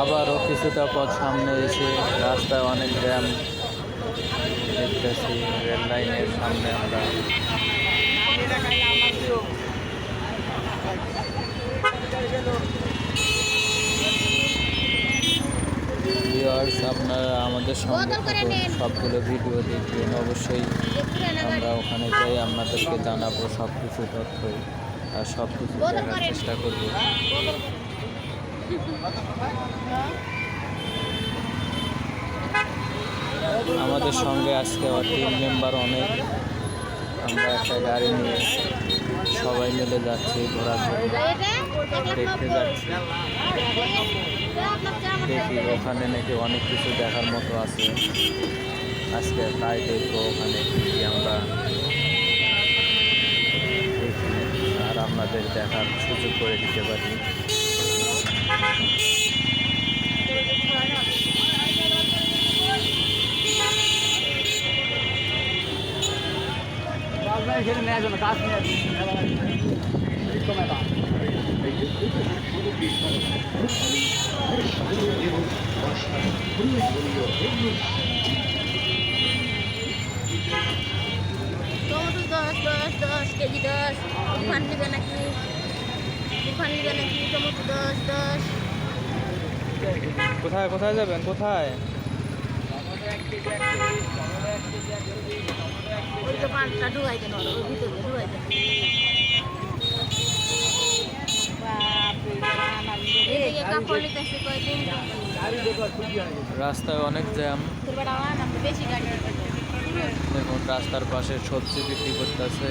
আবারও কিছুটা পথ সামনে এসে রাস্তায় অনেক জ্যাম দেখতেছি রেল লাইনের সামনে আমরা। আপনারা আমাদের সঙ্গে সবগুলো ভিডিও দেখবেন। অবশ্যই আমরা ওখানে যাই আপনাদেরকে জানাব সব কিছু তথ্যই আর সব কিছু চেষ্টা করব। আমাদের সঙ্গে আজকে আমার টিম মেম্বার অনেক। আমরা একটা গাড়ি নিয়ে সবাই মিলে যাচ্ছি জন্য। দেখতে যাচ্ছি। দেখি ওখানে নাকি অনেক কিছু দেখার মতো আছে। আজকে তাই দেখব ওখানে কি আমরা আর আপনাদের দেখার সুযোগ করে দিতে পারি। টমেটো দশ দশ দশ, কেজি দশ। তুফান নেবে নাকি? তুফান নেবে নাকি? টমেটো দশ দশ। কোথায় কোথায় যাবেন? কোথায়? রাস্তায় অনেক জ্যাম। দেখুন রাস্তার পাশে সবজি বিক্রি করতেছে।